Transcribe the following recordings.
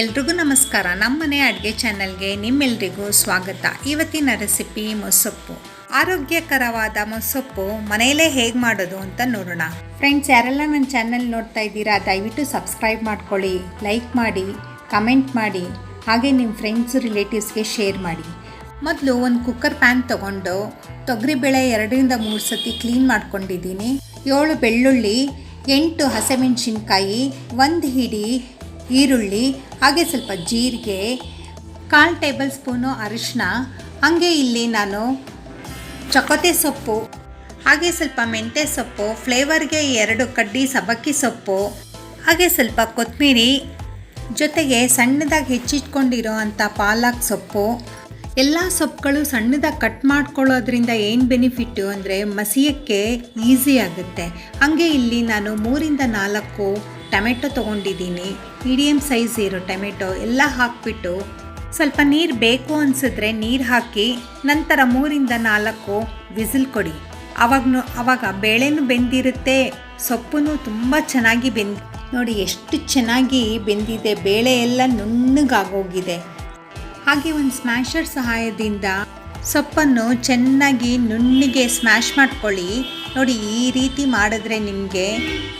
ಎಲ್ರಿಗೂ ನಮಸ್ಕಾರ. ನಮ್ಮನೆ ಅಡುಗೆ ಚಾನಲ್ಗೆ ನಿಮ್ಮೆಲ್ರಿಗೂ ಸ್ವಾಗತ. ಇವತ್ತಿನ ರೆಸಿಪಿ ಮೊಸೊಪ್ಪು. ಆರೋಗ್ಯಕರವಾದ ಮೊಸೊಪ್ಪು ಮನೆಯಲ್ಲೇ ಹೇಗೆ ಮಾಡೋದು ಅಂತ ನೋಡೋಣ. ಫ್ರೆಂಡ್ಸ್, ಯಾರೆಲ್ಲ ನನ್ನ ಚಾನಲ್ ನೋಡ್ತಾ ಇದ್ದೀರಾ, ದಯವಿಟ್ಟು ಸಬ್ಸ್ಕ್ರೈಬ್ ಮಾಡ್ಕೊಳ್ಳಿ, ಲೈಕ್ ಮಾಡಿ, ಕಮೆಂಟ್ ಮಾಡಿ, ಹಾಗೆ ನಿಮ್ಮ ಫ್ರೆಂಡ್ಸ್, ರಿಲೇಟಿವ್ಸ್ಗೆ ಶೇರ್ ಮಾಡಿ. ಮೊದಲು ಒಂದು ಕುಕ್ಕರ್ ಪ್ಯಾನ್ ತೊಗೊಂಡು ತೊಗರಿಬೇಳೆ ಎರಡರಿಂದ ಮೂರು ಸತಿ ಕ್ಲೀನ್ ಮಾಡ್ಕೊಂಡಿದ್ದೀನಿ. ಏಳು ಬೆಳ್ಳುಳ್ಳಿ, ಎಂಟು ಹಸಿಮೆಣಸಿನ್ಕಾಯಿ, ಒಂದು ಹಿಡಿ ಈರುಳ್ಳಿ, ಹಾಗೆ ಸ್ವಲ್ಪ ಜೀರಿಗೆ, ಕಾಲು ಟೇಬಲ್ ಸ್ಪೂನು ಅರಿಶಿನ ಹಾಗೆ ಇಲ್ಲಿ ನಾನು ಚಕೋತೆ ಸೊಪ್ಪು, ಹಾಗೆ ಸ್ವಲ್ಪ ಮೆಂತ್ಯ ಸೊಪ್ಪು, ಫ್ಲೇವರ್ಗೆ ಎರಡು ಕಡ್ಡಿ ಸಬಕ್ಕಿ ಸೊಪ್ಪು, ಹಾಗೆ ಸ್ವಲ್ಪ ಕೊತ್ತಂಬರಿ ಜೊತೆಗೆ ಸಣ್ಣದಾಗಿ ಹೆಚ್ಚಿಟ್ಕೊಂಡಿರೋ ಅಂಥ ಪಾಲಕ್ ಸೊಪ್ಪು. ಎಲ್ಲ ಸೊಪ್ಪುಗಳು ಸಣ್ಣದಾಗಿ ಕಟ್ ಮಾಡ್ಕೊಳ್ಳೋದ್ರಿಂದ ಏನು ಬೆನಿಫಿಟ್ಟು ಅಂದರೆ ಮಸಿಯಕ್ಕೆ ಈಸಿ ಆಗುತ್ತೆ. ಹಾಗೆ ಇಲ್ಲಿ ನಾನು ಮೂರಿಂದ ನಾಲ್ಕು ಟೊಮೆಟೊ ತೊಗೊಂಡಿದ್ದೀನಿ. ಮೀಡಿಯಮ್ ಸೈಜ್ ಇರೋ ಟೊಮೆಟೊ ಎಲ್ಲ ಹಾಕಿಬಿಟ್ಟು ಸ್ವಲ್ಪ ನೀರು ಬೇಕು ಅನಿಸಿದ್ರೆ ನೀರು ಹಾಕಿ ನಂತರ ಮೂರಿಂದ ನಾಲ್ಕು ವಿಸಿಲ್ ಕೊಡಿ. ಅವಾಗ ಅವಾಗ ಬೇಳೆನೂ ಬೆಂದಿರುತ್ತೆ ಸೊಪ್ಪು ತುಂಬ ಚೆನ್ನಾಗಿ ಬೆಂದ್, ನೋಡಿ ಎಷ್ಟು ಚೆನ್ನಾಗಿ ಬೆಂದಿದೆ, ಬೇಳೆ ಎಲ್ಲ ನುಣ್ಣಗಾಗೋಗಿದೆ. ಹಾಗೆ ಒಂದು ಸ್ಮ್ಯಾಶರ್ ಸಹಾಯದಿಂದ ಸೊಪ್ಪನ್ನು ಚೆನ್ನಾಗಿ ನುಣ್ಣಿಗೆ ಸ್ಮ್ಯಾಶ್ ಮಾಡ್ಕೊಳ್ಳಿ. ನೋಡಿ, ಈ ರೀತಿ ಮಾಡಿದ್ರೆ ನಿಮಗೆ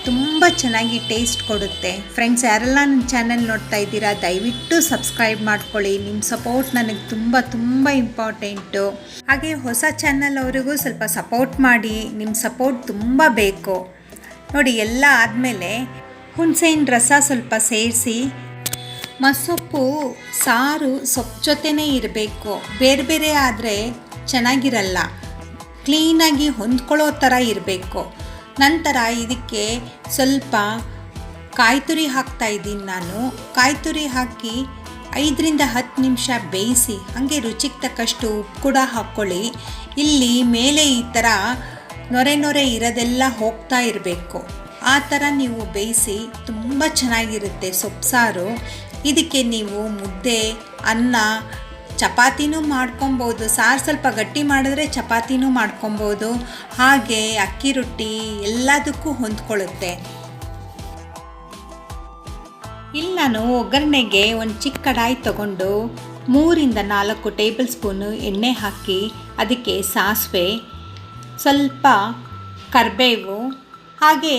ತುಂಬ ಚೆನ್ನಾಗಿ ಟೇಸ್ಟ್ ಕೊಡುತ್ತೆ. ಫ್ರೆಂಡ್ಸ್ ಯಾರೆಲ್ಲ ನನ್ನ ಚಾನಲ್ ನೋಡ್ತಾ ಇದ್ದೀರಾ, ದಯವಿಟ್ಟು ಸಬ್ಸ್ಕ್ರೈಬ್ ಮಾಡ್ಕೊಳ್ಳಿ. ನಿಮ್ಮ ಸಪೋರ್ಟ್ ನನಗೆ ತುಂಬ ತುಂಬ ಇಂಪಾರ್ಟೆಂಟು ಹಾಗೆ ಹೊಸ ಚಾನಲ್ ಅವರಿಗೂ ಸ್ವಲ್ಪ ಸಪೋರ್ಟ್ ಮಾಡಿ. ನಿಮ್ಮ ಸಪೋರ್ಟ್ ತುಂಬ ಬೇಕು. ನೋಡಿ, ಎಲ್ಲ ಆದಮೇಲೆ ಹುಣಸೆಹಣ್ಣು ರಸ ಸ್ವಲ್ಪ ಸೇರಿಸಿ ಮಸೊಪ್ಪು ಸಾರು ಸೊಪ್ಪು ಜೊತೆನೇ ಇರಬೇಕು. ಬೇರೆ ಬೇರೆ ಆದರೆ ಚೆನ್ನಾಗಿರಲ್ಲ. ಕ್ಲೀನಾಗಿ ಹೊಂದ್ಕೊಳ್ಳೋ ಥರ ಇರಬೇಕು. ನಂತರ ಇದಕ್ಕೆ ಸ್ವಲ್ಪ ಕಾಯಿ ತುರಿ ಹಾಕ್ತಾ ಇದ್ದೀನಿ ನಾನು. ಕಾಯಿ ತುರಿ ಹಾಕಿ ಐದರಿಂದ ಹತ್ತು ನಿಮಿಷ ಬೇಯಿಸಿ, ಹಾಗೆ ರುಚಿಗೆ ತಕ್ಕಷ್ಟು ಉಪ್ಪು ಕೂಡ ಹಾಕ್ಕೊಳ್ಳಿ. ಇಲ್ಲಿ ಮೇಲೆ ಈ ಥರ ನೊರೆ ನೊರೆ ಇರೋದೆಲ್ಲ ಹೋಗ್ತಾ ಇರಬೇಕು. ಆ ಥರ ನೀವು ಬೇಯಿಸಿ, ತುಂಬ ಚೆನ್ನಾಗಿರುತ್ತೆ ಸೊಪ್ಪು ಸಾರು ಇದಕ್ಕೆ ನೀವು ಮುದ್ದೆ, ಅನ್ನ ಚಪಾತಿನೂ ಮಾಡ್ಕೊಬೋದು. ಸಾರು ಸ್ವಲ್ಪ ಗಟ್ಟಿ ಮಾಡಿದ್ರೆ ಚಪಾತಿನೂ ಮಾಡ್ಕೊಬೋದು. ಹಾಗೆ ಅಕ್ಕಿ ರೊಟ್ಟಿ ಎಲ್ಲದಕ್ಕೂ ಹೊಂದ್ಕೊಳ್ಳುತ್ತೆ. ಇಲ್ಲಿ ನಾನು ಒಗ್ಗರಣೆಗೆ ಒಂದು ಚಿಕ್ಕ ಕಡಾಯಿ ತಗೊಂಡು ಮೂರಿಂದ ನಾಲ್ಕು ಟೇಬಲ್ ಸ್ಪೂನು ಎಣ್ಣೆ ಹಾಕಿ ಅದಕ್ಕೆ ಸಾಸಿವೆ, ಸ್ವಲ್ಪ ಕರಿಬೇವು, ಹಾಗೆ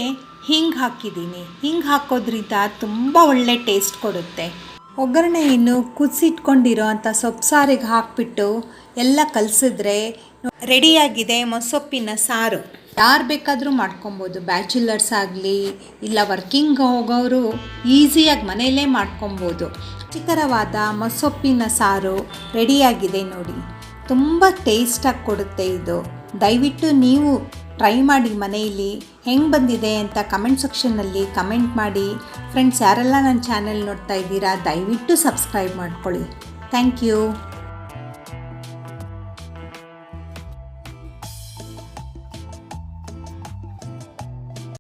ಹಿಂಗೆ ಹಾಕಿದ್ದೀನಿ. ಹಿಂಗೆ ಹಾಕೋದ್ರಿಂದ ತುಂಬ ಒಳ್ಳೆ ಟೇಸ್ಟ್ ಕೊಡುತ್ತೆ. ಒಗ್ಗರಣೆಯನ್ನು ಕುದಿಸಿಟ್ಕೊಂಡಿರೋ ಅಂಥ ಸೊಪ್ಪು ಸಾರಿಗೆ ಹಾಕಿಬಿಟ್ಟು ಎಲ್ಲ ಕಲಸಿದ್ರೆ ರೆಡಿಯಾಗಿದೆ ಮೊಸೊಪ್ಪಿನ ಸಾರು. ಯಾರು ಬೇಕಾದರೂ ಮಾಡ್ಕೊಬೋದು, ಬ್ಯಾಚುಲರ್ಸ್ ಆಗಲಿ ಇಲ್ಲ ವರ್ಕಿಂಗ್ ಹೋಗೋರು ಈಸಿಯಾಗಿ ಮನೆಯಲ್ಲೇ ಮಾಡ್ಕೊಬೋದು. ರುಚಿಕರವಾದ ಮೊಸೊಪ್ಪಿನ ಸಾರು ರೆಡಿಯಾಗಿದೆ ನೋಡಿ. ತುಂಬ ಟೇಸ್ಟಾಗಿ ಕೊಡುತ್ತೆ ಇದು. ದಯವಿಟ್ಟು ನೀವು ಟ್ರೈ ಮಾಡಿ ಮನೆಯಲ್ಲಿ ಹೆಂಗೆ ಬಂದಿದೆ ಅಂತ ಕಮೆಂಟ್ ಸೆಕ್ಷನ್ನಲ್ಲಿ ಕಮೆಂಟ್ ಮಾಡಿ. ಫ್ರೆಂಡ್ಸ್ ಯಾರೆಲ್ಲ ನನ್ನ ಚಾನೆಲ್ ನೋಡ್ತಾ ಇದ್ದೀರಾ, ದಯವಿಟ್ಟು ಸಬ್ಸ್ಕ್ರೈಬ್ ಮಾಡ್ಕೊಳ್ಳಿ. Thank you